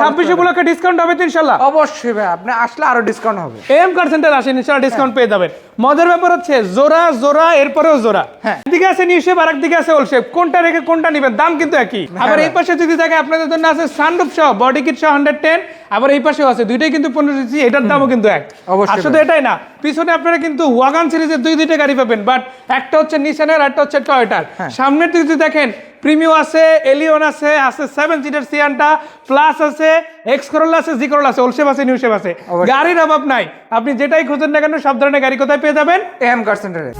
ছাব্বিশ উপলক্ষে ডিসকাউন্ট হবে ইনশাল্লাহ। অবশ্যই ভাই আপনি আসলে আরও ডিসকাউন্ট হবে। এম কার সেন্টার আসেন ইনশাল্লাহ ডিসকাউন্ট পেয়ে যাবেন। মজার ব্যাপার হচ্ছে জোড়া জোড়া এরপরেও জোড়া। হ্যাঁ। একদিকে আছে নিউ শেপ আর একদিকে আছে ওল শেপ কোনটা রেখে কোনটা নেবেন দাম কিন্তু একই। আবার এই পাশে যদি থাকে আপনাদের জন্য আছে সানরুফ সহ বডি কিট সহ হান্ড্রেড টেন আবার এই পাশেও আছে দুইটাই কিন্তু পনেরো সিসি এটার দামও কিন্তু এক। অবশ্যই শুধু এটাই না পিছনে আপনারা কিন্তু ওয়াগান সিরিজের দুই দুইটা গাড়ি পাবেন বাট একটা হচ্ছে নিসানের আর একটা হচ্ছে টয়টার হ্যাঁ। সামনের দিকে যদি দেখেন প্রিমিও আছে এলিয়ন আছে আছে সেভেন সিটার সিয়ানটা প্লাস আছে এক্স করোলা আছে জি করোলা আছে ওলশেপ আছে নিউ শেপ আছে। গাড়ির অভাব নাই। আপনি যেটাই খোঁজেন না কেন সব ধরনের গাড়ি কোথায় পেয়ে যাবেন? এম কার সেন্টারে।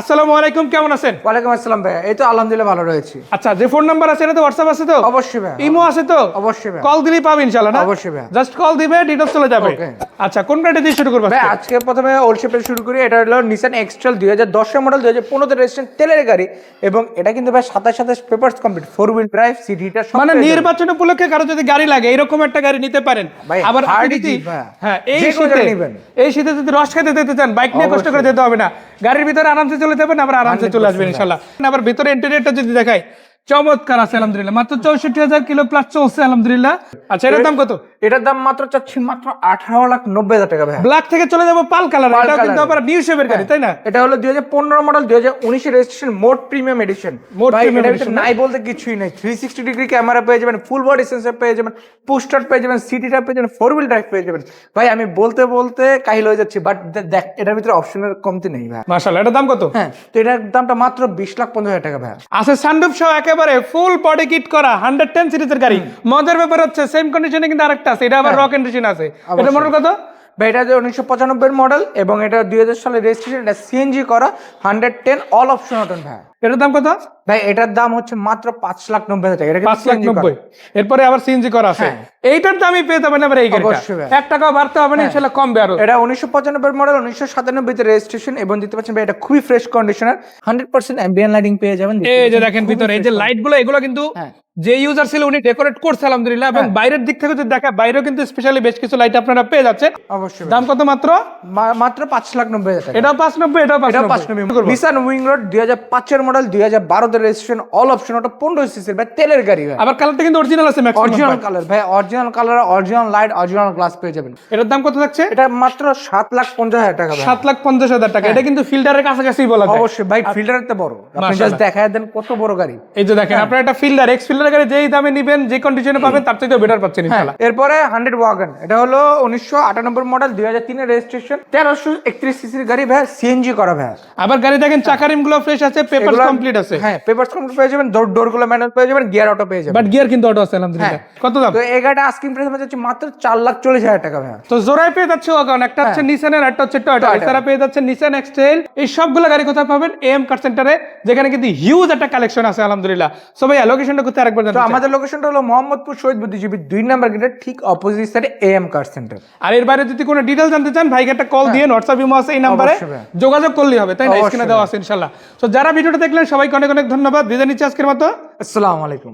আসসালামু আলাইকুম কেমন আছেন? ওয়ালাইকুম আসসালাম ভাইয়া এই তো আলহামদুলিল্লাহ ভালো রয়েছি। আচ্ছা যে ফোন নাম্বার আছে এটা তো হোয়াটসঅ্যাপ আছে তো? অবশ্যই ভাইয়া। ইমো আছে তো? অবশ্যই ভাইয়া। কল দিলেই পাবেন ইনশাআল্লাহ না? অবশ্যই ভাইয়া। জাস্ট কল দিবে ডিটেলস চলে যাবে. আচ্ছা কোন গাড়ি দিয়ে শুরু করব ভাই আজকে? প্রথমে ওল্ড শেপে শুরু করি। এটা হলো নিসান এক্সট্রাল দুই হাজার দশের মডেল দুই হাজার পনেরো রেজিস্ট্রেশন তেলের গাড়ি। এবং এটা কিন্তু ভাই সাতাশ সাতাশ papers complete four wheel drive সিটিটা মানে নির্বাচন উপলক্ষে কারও যদি গাড়ি লাগে এরকম একটা গাড়ি নিতে পারেন। ভাই, আবার যদি হ্যাঁ। এই শীতে এই শীতে যদি রস খেতে যেতে চান বাইক নিয়ে কষ্ট করে যেতে হবে না। গাড়ির ভিতরে আরামসে চলে যাবেন আবার আরামসে চলে আসবেন ইনশাল্লাহ। আবার ভিতরে ইন্টেরিয়রটা যদি দেখাই চমৎকার আছে আলহামদুলিল্লাহ। মাত্র চৌষট্টি হাজার কিলো প্লাস চলছে আলহামদুলিল্লাহ। আচ্ছা এটার দাম কত? এটার দাম মাত্র চাচ্ছি মাত্র আঠারো লাখ নব্বই হাজার টাকা ভাই ব্ল্যাক থেকে চলে যাব পাল কালার এটা কিন্তু আবার নিউ শেপের গাড়ি তাই না? এটা হলো দুই হাজার পনেরো মডেল দুই হাজার উনিশের রেজিস্ট্রেশন মোট প্রিমিয়াম এডিশন edition, নাই বলতে কিছুই নাই। থ্রি সিক্সটি ডিগ্রি ক্যামেরা পেয়ে যাবেন ফুল বডি সেন্সর পেয়ে যাবেন পুস্টার পেয়ে যাবেন সিটিটা পেয়ে যাবেন ফোর হুইল ড্রাইভ পেয়ে যাবেন। ভাই আমি বলতে বলতে কাহিল হয়ে যাচ্ছি বাট দেখ এটার ভিতরে অপশনের কমতি নেই ভাই মাশাআল্লাহ এটার দাম কত? হ্যাঁ তো এটার দামটা মাত্র বিশ লাখ পঞ্চাশ হাজার টাকা ভাই আছে সানরুফ সহ একেবারে ফুল বডি কিট করা হান্ড্রেড টেন সিরিজের গাড়ি। মজার ব্যাপার হচ্ছে সেম কন্ডিশনে কিন্তু আরেকটা আছে এটা আবার রক কন্ডিশন আছে। এটা মডেল কত? ভাই এটা উনিশশো পঁচানব্বই মডেল এবং এটা দুই হাজার সালে রেজিস্ট্রেশন এটা সিএনজি করা হান্ড্রেড টেন অল অপশন হতেন ভাই। এটার দাম কত? ভাই এটার দাম হচ্ছে মাত্র পাঁচ লাখ নব্বই হাজার টাকা। পাঁচ লাখ নব্বই। এরপরে আবার সিএনজি করা আছে। হ্যাঁ। এইটার দামই পেয়ে যাবেন আবার এই। এক টাকাও বাড়তে হবে না ইনশাল্লাহ কমবে আরও। এটা উনিশশো পঁচানব্বই মডেল উনিশশো সাতানব্বইতে রেজিস্ট্রেশন এবং দিতে পারছেন ভাই এটা খুবই fresh conditioner hundred percent ambient lighting পেয়ে যাবেন। এই যে দেখেন ভিতরে এই যে লাইটগুলো এগুলো কিন্তু হ্যাঁ। যে ইউজার ছিল উনি ডেকোরেট করছে আলহামদুলিল্লাহ। এবং বাইরের দিক থেকে যদি দেখা বাইরেও কিন্তু স্পেশালি বেশ কিছু লাইট আপনারা পেয়ে যাচ্ছেন। অবশ্যই দাম কত মাত্র? মাত্র পাঁচ লাখ নব্বই হাজার এটাও পাঁচ নব্বই এটাও পাঁচ নব্বই। উইং রোড দুই হাজার পাঁচের মডেল দুই হাজার বারোতে রেজিস্ট্রেশন অল অপশন ওটা পনেরো সিসির ভাই তেলের গাড়ি ভাই। আবার কালারটা কিন্তু অরিজিনাল আছে অরিজিনাল কালার ভাই। Original colour original light original glass পেয়ে যাবেন। এটার দাম কত থাকছে? এটা মাত্র সাত লাখ পঞ্চাশ হাজার টাকা সাত লাখ পঞ্চাশ হাজার টাকা। এটা কিন্তু ফিল্টারের কাছাকাছি বলা যায়। অবশ্যই ভাই ফিল্টারের তো বড়। আপনি জাস্ট দেখায় দেন কত বড় গাড়ি। এই যে দেখেন আপনার একটা ফিল্ডার এক্স ফিল্ডার গাড়ি যেই দামে নিবেন যে কন্ডিশনে পাবেন তার থেকে বেটার পাচ্ছেন ইনশাআল্লাহ। এরপরে হান্ড্রেড ওয়াগন এটা হলো উনিশশো আটানব্বই মডেল দুই হাজার তিনের রেজিস্ট্রেশন তেরোশো একত্রিশ সিসির গাড়ি ভাই সিএনজি করা ভাই। আবার গাড়ি দেখেন চাকা রিমগুলো ফ্রেশ আছে পেপার কমপ্লিট আছে। হ্যাঁ পেপার কমপ্লিট পেয়ে যাবেন ডোর ডোরগুলো ম্যানুয়াল পেয়ে যাবেন গিয়ার অটো পেয়ে যাবেন। বাট গিয়ার কিন্তু অটো আছে আলহামদুলিল্লাহ। কত দাম? তো এই গাড়িটা আস্কিং প্রাইস আমাদের হচ্ছে মাত্র চার লাখ চল্লিশ হাজার টাকা ভাই তো জোড়ায় পেয়ে যাচ্ছে ওয়াগন একটা হচ্ছে নিসানের একটা হচ্ছে টয়োটা এছাড়া পেয়ে যাচ্ছে নিসান এক্সটেল এই সবগুলো গাড়ি কোথায় পাবেন? এম কার সেন্টারে যেখানে কিন্তু হিউজ একটা কালেকশন আছে আলহামদুলিল্লাহ। সো ভাইয়া লোকেশনটা কোথায় আরেকবার তো আমাদের লোকেশনটা হলো মোহাম্মদপুর শহীদ বুদ্ধিজীবী দুই নাম্বার গেটের ঠিক অপোজিট সাইডে এএম কার সেন্টার আর এর বাইরে যদি কোনো ডিটেল জানতে চান ভাইকে একটা কল দিয়ে হোয়াটসঅ্যাপ ইমো আছে এই নাম্বারে ভাই। যোগাযোগ করলেই হবে। তাই না? স্ক্রিনে দেওয়া আছে ইনশাল্লাহ। তো যারা ভিডিওটা দেখলেন সবাইকে অনেক অনেক ধন্যবাদ। বিদায় নিচ্ছি আজকের মতো। আসসালামু আলাইকুম।